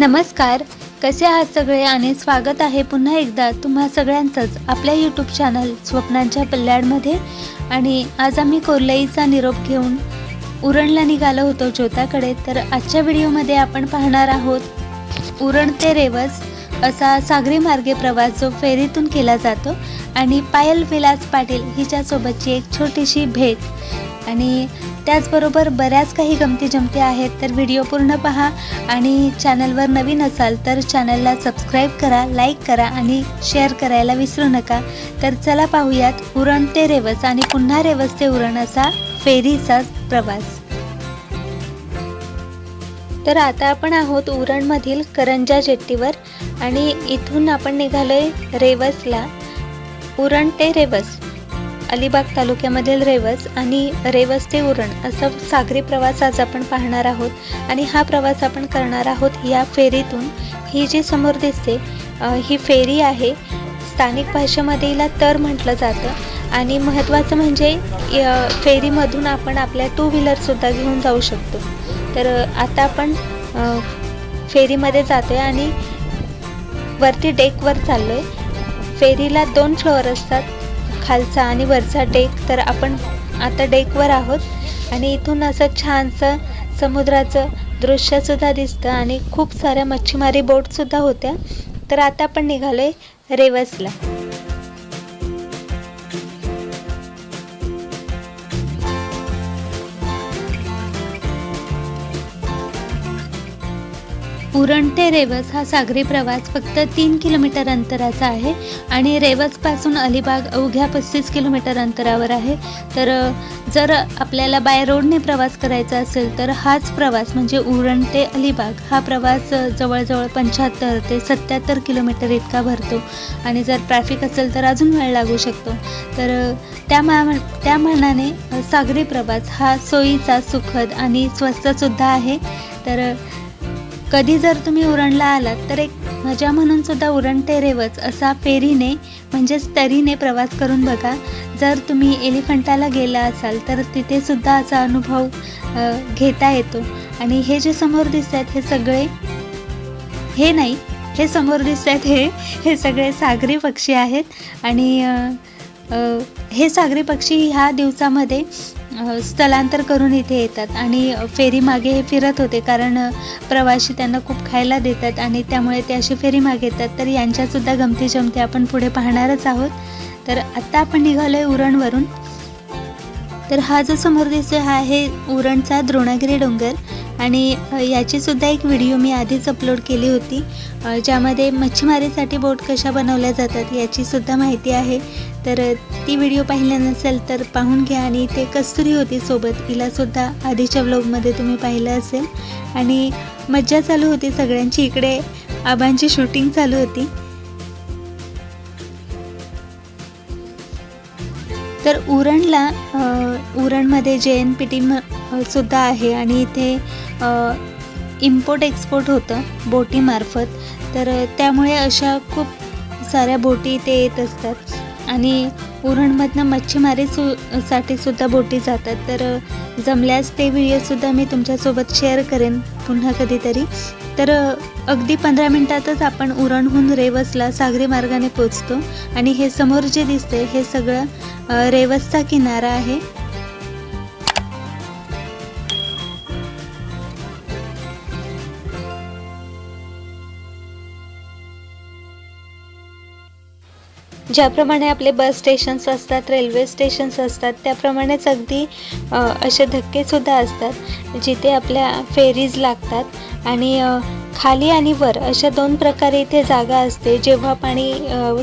नमस्कार. कसे आहात सगळे? आणि स्वागत आहे पुन्हा एकदा तुम्हा सगळ्यांचंच आपल्या यूट्यूब चॅनल स्वप्नांच्या पल्ल्याडमध्ये. आणि आज आम्ही कोर्लईचा निरोप घेऊन उरणला निघालो होतो ज्योताकडे तर आजच्या व्हिडिओमध्ये आपण पाहणार आहोत उरण ते रेवस असा सागरी मार्गे प्रवास जो फेरीतून केला जातो. आणि पायल विलास पाटील हिच्यासोबतची एक छोटीशी भेट आणि त्याचबरोबर बऱ्याच काही गमती जमती आहेत तर व्हिडिओ पूर्ण पहा आणि चॅनलवर नवीन असाल तर चॅनलला सबस्क्राईब करा लाईक करा आणि शेअर करायला विसरू नका. तर चला पाहूयात उरण ते रेवस आणि पुन्हा रेवस ते उरण असा फेरीचा प्रवास. तर आता आपण आहोत उरणमधील करंजा जेट्टीवर आणि इथून आपण निघालोय रेवसला. उरण ते रेवस. अलिबाग तालुक्यामधील रेवस आणि रेवस ते उरण असं सागरी प्रवास आज आपण पाहणार आहोत. आणि हा प्रवास आपण करणार आहोत या फेरीतून. ही जी समोर दिसते ही फेरी आहे. स्थानिक भाषेमध्ये हिला तर म्हटलं जातं. आणि महत्त्वाचं म्हणजे फेरीमधून आपण आपल्या टू व्हीलरसुद्धा घेऊन जाऊ शकतो. तर आता आपण फेरीमध्ये जातो आहे आणि वरती डेकवर चाललो आहे फेरीला दोन फ्लोअर असतात. खालचा आणि वरचा डेक तर आपण आता डेकवर आहोत. आणि इथून असं छानसं समुद्राचं दृश्यसुद्धा दिसतं आणि खूप साऱ्या मच्छीमारी बोटसुद्धा होत्या. तर आता आपण निघालो आहे रेवसला. उरण ते रेवस हा सागरी प्रवास फक्त तीन किलोमीटर अंतराचा आहे आणि रेवसपासून अलिबाग अवघ्या पस्तीस किलोमीटर अंतरावर आहे. तर जर आपल्याला बाय रोडने प्रवास करायचा असेल तर हाच प्रवास म्हणजे उरण ते अलिबाग. हा प्रवास जवळजवळ पंच्याहत्तर ते सत्याहत्तर किलोमीटर इतका भरतो आणि जर ट्रॅफिक असेल तर अजून वेळ लागू शकतो. तर त्या मा त्या मानाने सागरी प्रवास हा सोयीचा सुखद आणि स्वस्तसुद्धा आहे. तर कधी जर तुम्ही उरणला आलात तर एक मजा म्हणून सुद्धा उरण ते रेवच असा फेरीने म्हणजेच तरीने प्रवास करून बघा. जर तुम्ही एलिफंटाला गेला असाल तर तिथे सुद्धा असा अनुभव घेता येतो. आणि हे जे समोर दिसत आहेत हे सगळे हे नाही हे समोर दिसत आहेत हे हे सगळे सागरी पक्षी आहेत. आणि हे सागरी पक्षी ह्या दिवसामध्ये स्थलांतर करून इथे येतात आणि फेरी मागे हे फिरत होते कारण प्रवासी त्यांना खूप खायला देतात आणि त्यामुळे ते अशी फेरी मागे येतात. तर यांच्यासुद्धा गमती जमती आपण पुढे पाहणारच आहोत. तर आत्ता आपण निघालो आहे उरणवरून. तर हा जो समोर दिसतोय हा आहे उरणचा द्रोणागिरी डोंगर आणि याचीसुद्धा एक व्हिडिओ मी आधीच अपलोड केली होती. ज्यामध्ये मच्छीमारीसाठी बोट कशा बनवल्या जातात याचीसुद्धा माहिती आहे. तर ती व्हिडिओ पाहिला नसेल तर पाहून घ्या. आणि ते कस्तुरी होती सोबत. हिलासुद्धा आधीच्या व्लॉगमध्ये तुम्ही पाहिलं असेल. आणि मज्जा चालू होती सगळ्यांची. इकडे आबांची शूटिंग चालू होती. तर उरणला उरणमध्ये जे एन पी टी म सुद्धा आहे. आणि इथे इम्पोर्ट एक्सपोर्ट होतं बोटीमार्फत. तर त्यामुळे अशा खूप साऱ्या बोटी इथे येत असतात. आणि उरणमधनं मच्छीमारी सु साठी सुद्धा बोटी जातात. तर जमल्यास ते व्हिडिओसुद्धा मी तुमच्यासोबत शेअर करेन पुन्हा कधीतरी. तर अगदी पंधरा मिनटातच आपण उरणहून रेवसला सागरी मार्गाने पोचतो आणि हे समोर जे दिसतंय हे सगळं रेवसचा किनारा आहे. ज्याप्रमाणे आपले बस स्टेशन्स असतात रेल्वे स्टेशन्स असतात त्याप्रमाणेच अगदी असे धक्केसुद्धा असतात जिथे आपल्या फेरीज लागतात आणि खाली आणि वर अशा दोन प्रकारे इथे जागा असते. जेव्हा पाणी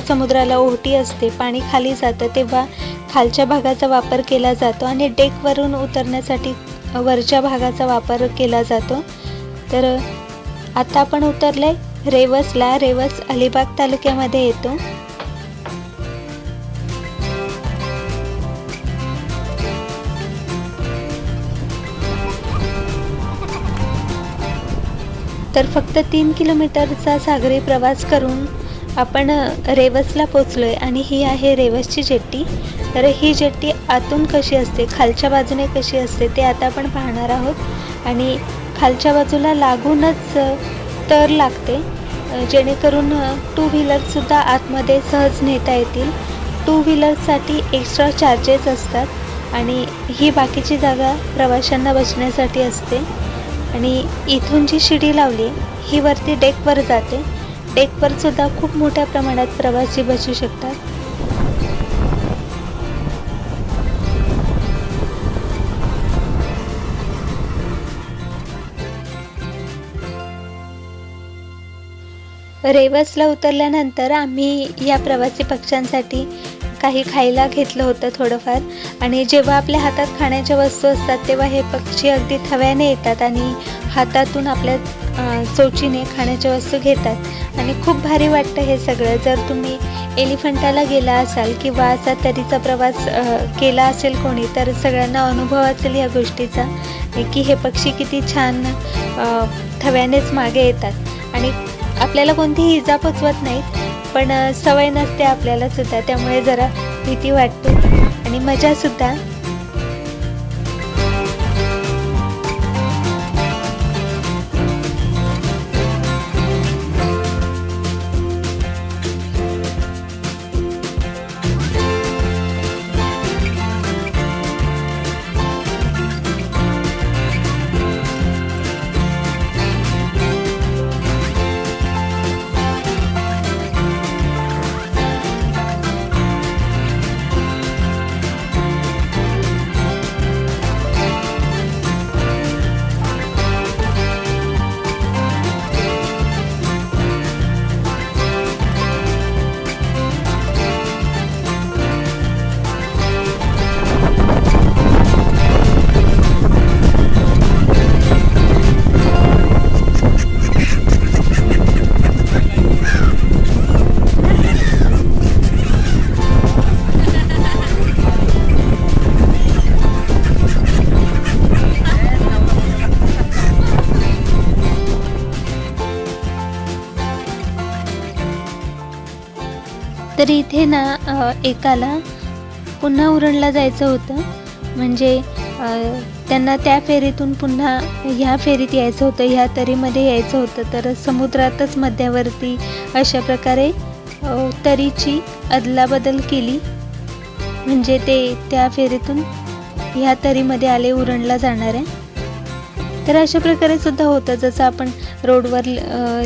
समुद्राला ओहटी असते पाणी खाली जातं तेव्हा खालच्या भागाचा वापर केला जातो आणि डेकवरून उतरण्यासाठी वरच्या भागाचा वापर केला जातो. तर आता आपण उतरले रेवसला रेवस अलिबाग तालुक्यामध्ये येतो. तर फक्त तीन किलोमीटरचा सागरी प्रवास करून आपण रेवसला पोचलो आहे आणि ही आहे रेवसची जेट्टी. तर ही जेट्टी आतून कशी असते खालच्या बाजूने कशी असते ते आता आपण पाहणार आहोत. आणि खालच्या बाजूला लागूनच तर लागते जेणेकरून टू व्हीलरसुद्धा आतमध्ये सहज नेता येतील. टू व्हीलरसाठी एक्स्ट्रा चार्जेस असतात आणि ही बाकीची जागा प्रवाशांना बसण्यासाठी असते. आणि इथून जी शिडी लावली ही वरती डेकवर जाते. डेकवर सुद्धा खूप मोठ्या प्रमाणात प्रवासी बसू शकतात. रेवसला उतरल्यानंतर आम्ही या प्रवासी पक्ष्यांसाठी काही खायला घेतलं होतं थोडंफार. आणि जेव्हा आपल्या हातात खाण्याच्या वस्तू असतात तेव्हा हे पक्षी अगदी थव्याने येतात आणि हातातून आपल्या चोचीने खाण्याच्या वस्तू घेतात. आणि खूप भारी वाटतं हे सगळं. जर तुम्ही एलिफंटाला गेला असाल किंवा असा तरीचा प्रवास केला असेल कोणी तर सगळ्यांना अनुभव असेल या गोष्टीचा की हे पक्षी किती छान थव्यानेच मागे येतात. आणि आपल्याला कोणतीही इजा पोचवत नाहीत पण सवय नसते आपल्याला सुद्धा. त्यामुळे जरा भीती वाटते. आणि मजा तर इथे ना एकाला पुन्हा उरणला जायचं होतं. म्हणजे त्यांना त्या फेरीतून पुन्हा ह्या फेरीत यायचं होतं ह्या तरीमध्ये यायचं होतं. तर समुद्रातच मध्यावरती अशा प्रकारे तरीची अदलाबदल केली. म्हणजे ते त्या फेरीतून ह्या तरीमध्ये आले उरणला जाणाऱ्या तर अशा प्रकारे सुद्धा होतं. जसं आपण रोडवर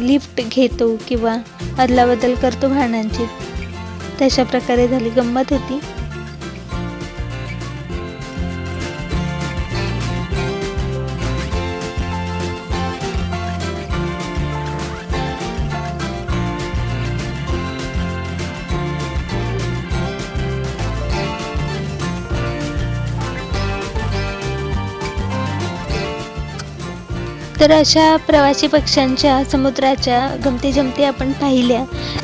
लिफ्ट घेतो किंवा अदलाबदल करतो वाहनांची. तशा प्रकारे झाली. गंमत होती. तर अशा प्रवासी पक्ष्यांच्या समुद्राच्या गमती जमती आपण पाहिल्या.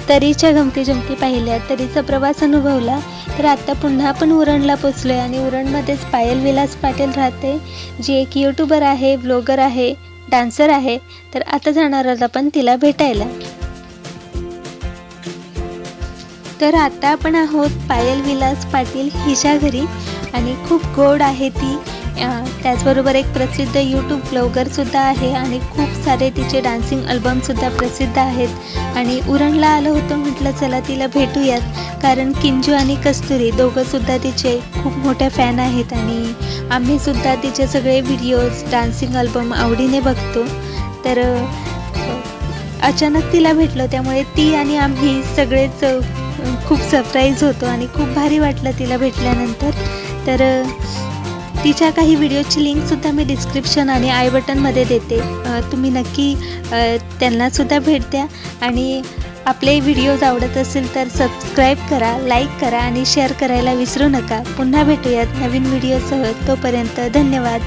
तरीच्या गमती जमती पाहिल्या. तरीचा प्रवास अनुभवला. तर आता पुन्हा आपण उरणला पोचलो आहे आणि उरणमध्येच पायल विलास पाटील राहते जी एक यूट्यूबर आहे ब्लॉगर आहे डान्सर आहे. तर आता जाणार आहोत आपण तिला भेटायला. तर आता आपण आहोत पायल विलास पाटील हिच्या घरी आणि खूप गोड आहे ती. त्याचबरोबर एक प्रसिद्ध यूट्यूब ब्लॉगरसुद्धा आहे आणि खूप सारे तिचे डान्सिंग अल्बमसुद्धा प्रसिद्ध आहेत. आणि उरणला आलं होतं म्हटलं चला तिला भेटूयात. कारण किंजू आणि कस्तुरी दोघंसुद्धा तिचे खूप मोठ्या फॅन आहेत आणि आम्हीसुद्धा तिचे सगळे व्हिडिओज डान्सिंग अल्बम आवडीने बघतो. तर अचानक तिला भेटलो त्यामुळे ती आणि आम्ही सगळेच खूप सरप्राईज होतो आणि खूप भारी वाटलं तिला भेटल्यानंतर. तर तिच्या काही व्हिडिओची लिंकसुद्धा मी डिस्क्रिप्शन आणि आय बटनमध्ये देते. तुम्ही नक्की त्यांनासुद्धा भेट द्या. आणि आपले व्हिडिओज आवडत असेल तर सबस्क्राईब करा लाईक करा आणि शेअर करायला विसरू नका. पुन्हा भेटूयात नवीन व्हिडिओसह. तोपर्यंत धन्यवाद.